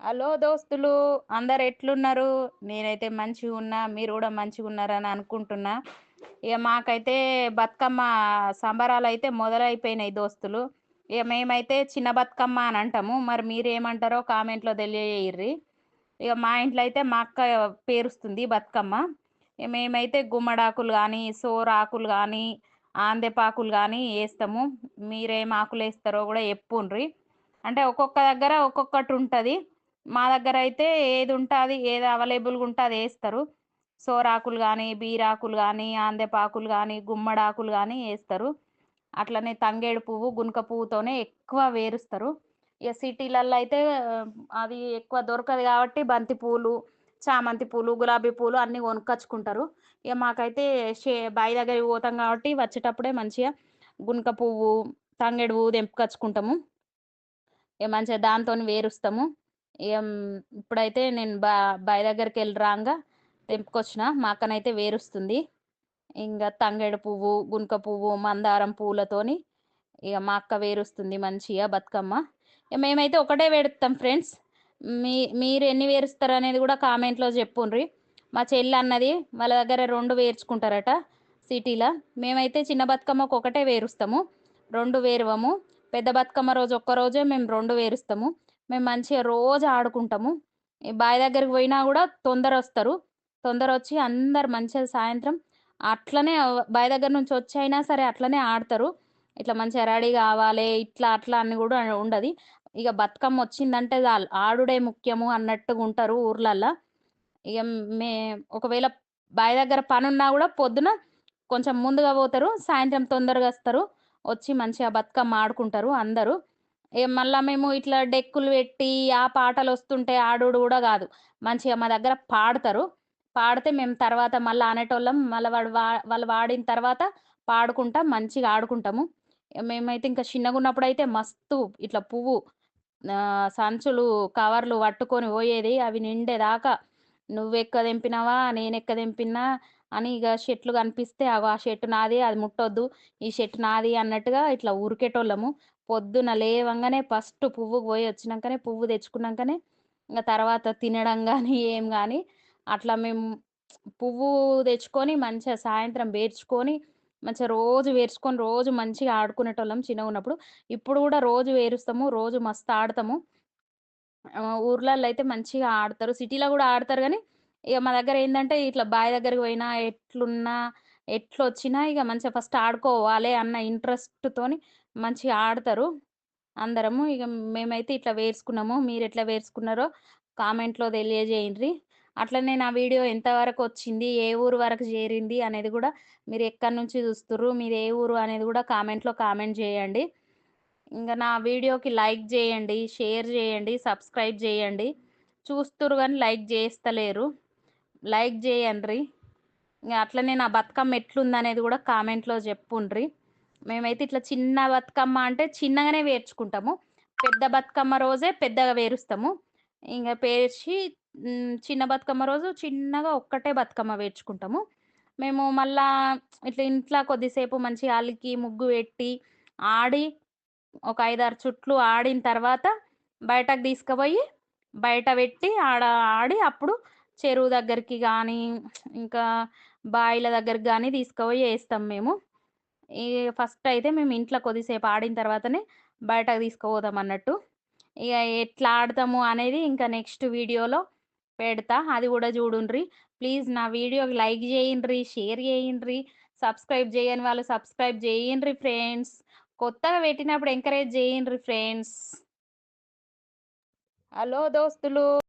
Hello దోస్తులు అందరు ఎట్లున్నారు? నేనైతే మంచిగా ఉన్నా మీరు కూడా మంచిగా ఉన్నారని అనుకుంటున్నా. ఇక మాకైతే బతుకమ్మ సంబరాలు అయితే మొదలైపోయినాయి దోస్తులు. ఇక మేమైతే చిన్న బతుకమ్మ అని అంటాము. మరి మీరు ఏమంటారో కామెంట్లో తెలియజేయర్రి. ఇక మా ఇంట్లో అయితే మా అక్క పేరుస్తుంది బతుకమ్మ. ఇక మేమైతే గుమ్మడాకులు కానీ సోరాకులు కానీ ఆందెపాకులు కానీ వేస్తాము. మీరేం ఆకులు వేస్తారో కూడా చెప్పుండ్రి. అంటే ఒక్కొక్క దగ్గర ఒక్కొక్కటి ఉంటుంది. మా దగ్గర అయితే ఏది ఉంటుంది ఏది అవైలబుల్గా ఉంటే అది వేస్తారు సోరాకులు కానీ బీరాకులు కానీ ఆందెపాకులు కానీ గుమ్మడాకులు కానీ వేస్తారు అట్లనే తంగేడు పువ్వు గునుక పువ్వుతోనే ఎక్కువ వేరుస్తారు. ఇక సిటీలలో అయితే అది ఎక్కువ దొరకదు కాబట్టి బంతి పూలు చామంతి పూలు గులాబీ పూలు అన్నీ కొనుక్కొచ్చుకుంటారు. ఇక మాకైతే షే బావి దగ్గరికి పోతాం కాబట్టి వచ్చేటప్పుడే మంచిగా గునుక పువ్వు తంగేడు పువ్వు తెంపుకొచ్చుకుంటాము. ఇక మంచిగా దాంతో వేరుస్తాము. ఇప్పుడైతే నేను బా బావి దగ్గరికి వెళ్ళి రాగా తెంపుకొచ్చిన. మా అక్కనైతే వేరుస్తుంది. ఇంకా తంగేడు పువ్వు గునుక పువ్వు మందారం పూలతోని ఇక మా అక్క వేరుస్తుంది మంచిగా బతుకమ్మ. ఇక మేమైతే ఒకటే వేడుతాం ఫ్రెండ్స్. మీ మీరు ఎన్ని వేరుస్తారు అనేది కూడా కామెంట్లో చెప్పుండ్రి. మా చెల్లి అన్నది వాళ్ళ దగ్గర రెండు వేర్చుకుంటారట సిటీలో. మేమైతే చిన్న బతుకమ్మకు ఒకటే వేరుస్తాము. రెండు వేరువము. పెద్ద బతుకమ్మ రోజు ఒక్క రోజే మేము రెండు వేరుస్తాము. మేము మంచిగా రోజు ఆడుకుంటాము. బావి దగ్గరికి పోయినా కూడా తొందర వస్తారు తొందర వచ్చి అందరు మంచిగా సాయంత్రం అట్లనే బావి దగ్గర నుంచి వచ్చి అయినా సరే అట్లనే ఆడతారు. ఇట్లా మంచిగా రెడీ కావాలి ఇట్లా అట్లా అని కూడా ఉండదు. ఇక బతుకమ్మ వచ్చిందంటే ఆడుడే ముఖ్యము అన్నట్టుగా ఉంటారు ఊర్లల్లో. ఇక మే ఒకవేళ బావి దగ్గర పని ఉన్నా కూడా పొద్దున కొంచెం ముందుగా పోతారు సాయంత్రం తొందరగా వస్తారు. వచ్చి మంచిగా బతుకమ్మ ఆడుకుంటారు అందరూ. మళ్ళీ మేము ఇట్లా డెక్కులు పెట్టి ఆ పాటలు వస్తుంటే ఆడుడు కూడా కాదు. మంచిగా మా దగ్గర పాడతారు. పాడితే మేము తర్వాత మళ్ళీ అనేటోళ్ళం మళ్ళీ వాడు వా వాళ్ళు వాడిన తర్వాత పాడుకుంటా మంచిగా ఆడుకుంటాము. మేమైతే ఇంకా చిన్నగా ఉన్నప్పుడు అయితే మస్తు ఇట్లా పువ్వు సంచులు కవర్లు పట్టుకొని పోయేది. అవి నిండేదాకా. నువ్వు ఎక్క తెంపినావా? నేను ఎక్క తెంపినా అని ఇక చెట్లు కనిపిస్తే ఆ షర్ట్ నాది అది ముట్టొద్దు ఈ చెట్టు నాది అన్నట్టుగా ఇట్లా ఉరికేటోళ్ళము. పొద్దున లేవంగానే ఫస్ట్ పువ్వు పోయి వచ్చినాకనే పువ్వు తెచ్చుకున్నాకనే ఇంకా తర్వాత తినడం కానీ ఏం కానీ అట్లా మేము పువ్వు తెచ్చుకొని మంచిగా సాయంత్రం వేర్చుకొని మంచిగా రోజు వేర్చుకొని రోజు మంచిగా ఆడుకునేటోళ్ళం చిన్నగా ఉన్నప్పుడు. ఇప్పుడు కూడా రోజు వేరుస్తాము రోజు మస్తు ఆడతాము. ఊర్లలో అయితే మంచిగా ఆడతారు సిటీలో కూడా ఆడతారు కానీ ఇక మా దగ్గర ఏంటంటే ఇట్లా బావి దగ్గరికి పోయినా ఎట్లున్నా ఎట్లొచ్చినా ఇక మంచిగా ఫస్ట్ ఆడుకోవాలి అన్న ఇంట్రెస్ట్తోని మంచిగా ఆడతారు. అందరము ఇక మేమైతే ఇట్లా వేసుకున్నాము మీరు ఎట్లా వేసుకున్నారో కామెంట్లో తెలియజేయండి. అట్లనే నా వీడియో ఎంతవరకు వచ్చింది ఏ ఊరు వరకు చేరింది అనేది కూడా మీరు ఎక్కడి నుంచి చూస్తుర్రు మీరు ఏ ఊరు అనేది కూడా కామెంట్లో కామెంట్ చేయండి. ఇంకా నా వీడియోకి లైక్ చేయండి షేర్ చేయండి సబ్స్క్రైబ్ చేయండి. చూస్తురు కానీ లైక్ చేస్తలేరు. లైక్ చేయండి అట్లనే నా బతుకమ్మ ఎట్లుందనేది కూడా కామెంట్లో చెప్పుండ్రి. మేమైతే ఇట్లా చిన్న బతుకమ్మ అంటే చిన్నగానే వేర్చుకుంటాము పెద్ద బతుకమ్మ రోజే పెద్దగా వేరుస్తాము ఇంకా పేర్చి చిన్న బతుకమ్మ రోజు చిన్నగా ఒక్కటే బతుకమ్మ వేర్చుకుంటాము మేము మళ్ళా ఇట్లా ఇంట్లో కొద్దిసేపు మంచిగా అలికి ముగ్గు పెట్టి ఆడి ఒక ఐదారు చుట్లు ఆడిన తర్వాత బయటకు తీసుకుపోయి బయట పెట్టి ఆడ ఆడి అప్పుడు చెరువు దగ్గరికి కానీ ఇంకా బాయిల దగ్గరికి కానీ తీసుకుపోయి వేస్తాం మేము. ఈ ఫస్ట్ అయితే మేము ఇంట్లో కొద్దిసేపు ఆడిన తర్వాతనే బయటకు తీసుకుపోదాం అన్నట్టు. ఇక ఎట్లా ఆడతాము అనేది ఇంకా నెక్స్ట్ వీడియోలో పెడతా. అది కూడా చూడుండ్రి. ప్లీజ్ నా వీడియోకి లైక్ చేయండి షేర్ చేయండి సబ్స్క్రైబ్ చేయని వాళ్ళు సబ్స్క్రైబ్ చేయండి ఫ్రెండ్స్. కొత్తగా పెట్టినప్పుడు ఎంకరేజ్ చేయండి ఫ్రెండ్స్. హలో దోస్తులు.